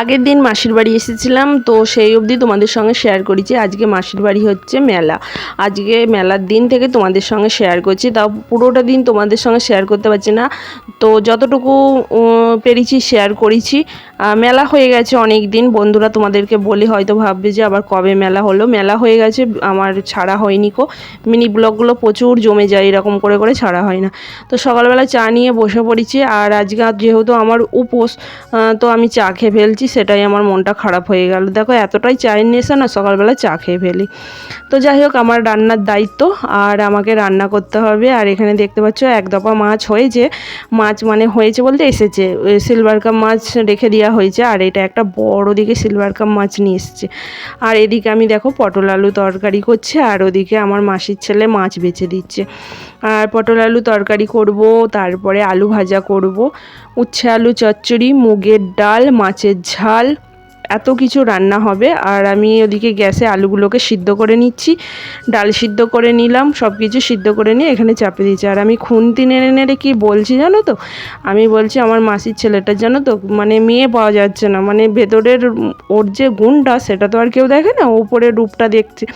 আগের দিন মাসির বাড়ি এসেছিলাম, তো সেই অবধি তোমাদের সঙ্গে শেয়ার করেছি। আজকে মাসির বাড়ি হচ্ছে মেলা। আজকে মেলার দিন থেকে তোমাদের সঙ্গে শেয়ার করছি। তাও পুরোটা দিন তোমাদের সঙ্গে শেয়ার করতে পারছি না। তো যতটুকু পেরেছি শেয়ার করেছি। মেলা হয়ে গেছে অনেক দিন বন্ধুরা তোমাদেরকে বলি, হয়তো ভাববে যে আবার কবে মেলা হলো। মেলা হয়ে গেছে, আমার ছাড়া হয়নি কো। মিনি ব্লগগুলো প্রচুর জমে যায়, এরকম করে করে ছাড়া হয় না। তো সকালবেলা চা নিয়ে বসে পড়েছি, আর আজকে যেহেতু আমার উপোস তো আমি চা খেয়ে ফেলছি, সেটাই আমার মনটা খারাপ হয়ে গেল। দেখো, এতটাই চায়ের নেশা না, সকালবেলা চা খেয়ে ফেলি। তো যাই হোক, আমার রান্নার দায়িত্ব, আর আমাকে রান্না করতে হবে। আর এখানে দেখতে পাচ্ছ, এক দফা মাছ হয়েছে। মাছ মানে হয়েছে বলতে এসেছে। সিলভার কাপ মাছ রেখে দেওয়া হয়েছে আর এটা একটা বড় দিকে সিলভার কাপ মাছ নিয়ে এসছে। আর এদিকে আমি দেখো পটল আলু তরকারি করছে, আর ওদিকে আমার মাসির ছেলে মাছ বেছে দিচ্ছে। আর পটল আলু তরকারি করব, তারপরে আলু ভাজা করব, উচ্ছে আলু চচ্চড়ি, মুগের ডাল, মাছের ঝাল এত কিছু রান্না হবে। আর আমি ওদিকে গ্যাসে আলুগুলোকে সিদ্ধ করে নিচ্ছি। ডাল সিদ্ধ করে নিলাম সব কিছু সিদ্ধ করে নিয়ে এখানে চাপে দিচ্ছি। আর আমি খুন্তি নেড়ে নেড়ে কি বলছি জানো তো? আমি বলছি আমার মাসির ছেলেটার জানো তো? মানে মেয়ে পাওয়া যাচ্ছে না। মানে ভেতরের ওর যে গুণটা সেটা তো আর কেউ দেখে না ওপরে রূপটা দেখছে।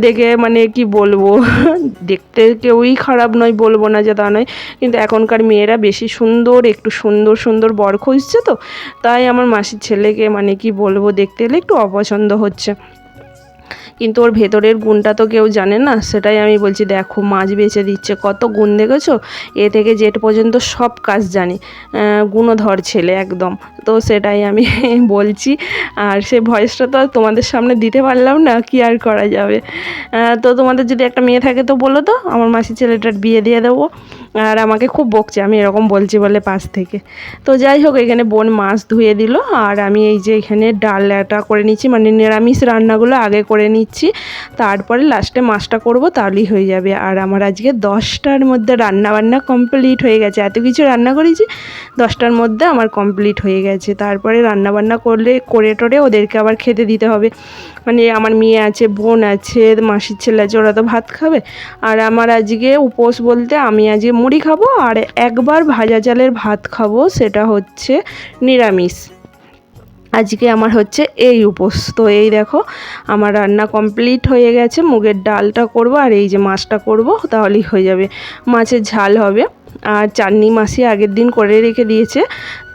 দেখে মানে কি বলব? দেখতে কেউই খারাপ নয়, বলব না যে তা নয়। কিন্তু এখনকার মেয়েরা বেশি সুন্দর, একটু সুন্দর সুন্দর বর খুঁজছে তো। তাই আমার মাসির ছেলেকে মানে কি বলব, দেখতে এলে একটু অপছন্দ হচ্ছে। কিন্তু ওর ভেতরের গুণটা তো কেউ জানে না। সেটাই আমি বলছি, দেখো, মাছ বেছে দিচ্ছে। কত গুণ দেখেছ? এ থেকে জেট পর্যন্ত সব কাজ জানে। গুণধর ছেলে একদম। তো সেটাই আমি বলছি। আর সে ভয়েসটা তো তোমাদের সামনে দিতে পারলাম না, কি আর করা যাবে? তো তোমাদের যদি একটা মেয়ে থাকে তো বলো তো, আমার মাসির ছেলেটার বিয়ে দিয়ে দেবো। আর আমাকে খুব বকছে, আমি এরকম বলছি বলে পাশ থেকে। তো যাই হোক, এখানে বোন মাছ ধুয়ে দিল, আর আমি এই যে এখানে ডালটা করে নিচ্ছি মানে নিরামিষ রান্নাগুলো আগে করে নিচ্ছি। তারপরে লাস্টে মাছটা করব, তাহলেই হয়ে যাবে। আর আমার আজকে দশটার মধ্যে রান্না বান্না কমপ্লিট হয়ে গেছে। এত কিছু রান্না করেছি, দশটার মধ্যে আমার কমপ্লিট হয়ে গেছে। তারপরে রান্না বান্না করলে, করে টোরে ওদেরকে আবার খেতে দিতে হবে। মানে আমার মেয়ে আছে, বোন আছে, মাসির ছেলে আছে, ওরা তো ভাত খাবে। আর আমার আজকে উপোস বলতে আমি আজকে মুড়ি খাব আর একবার ভাজা চালের ভাত খাব, সেটা হচ্ছে নিরামিষ। আজকে আমার হচ্ছে এই উপোস। তো এই দেখো, আমার রান্না কমপ্লিট হয়ে গেছে। মুগের ডালটা করব আর এই যে মাছটা করব, তাহলেই হয়ে যাবে। মাছের ঝাল হবে। আর চাটনি মাসি আগের দিন করে রেখে দিয়েছে।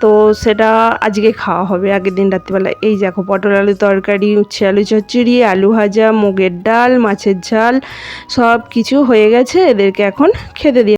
তো সেটা আজকে খাওয়া হবে আগের দিন রাত্রিবেলা এই দেখো, পটল আলু তরকারি, উচ্ছে আলু চচ্চড়ি, আলু ভাজা, মুগের ডাল, মাছের ঝাল সব কিছু হয়ে গেছে। এদেরকে এখন খেতে দিয়ে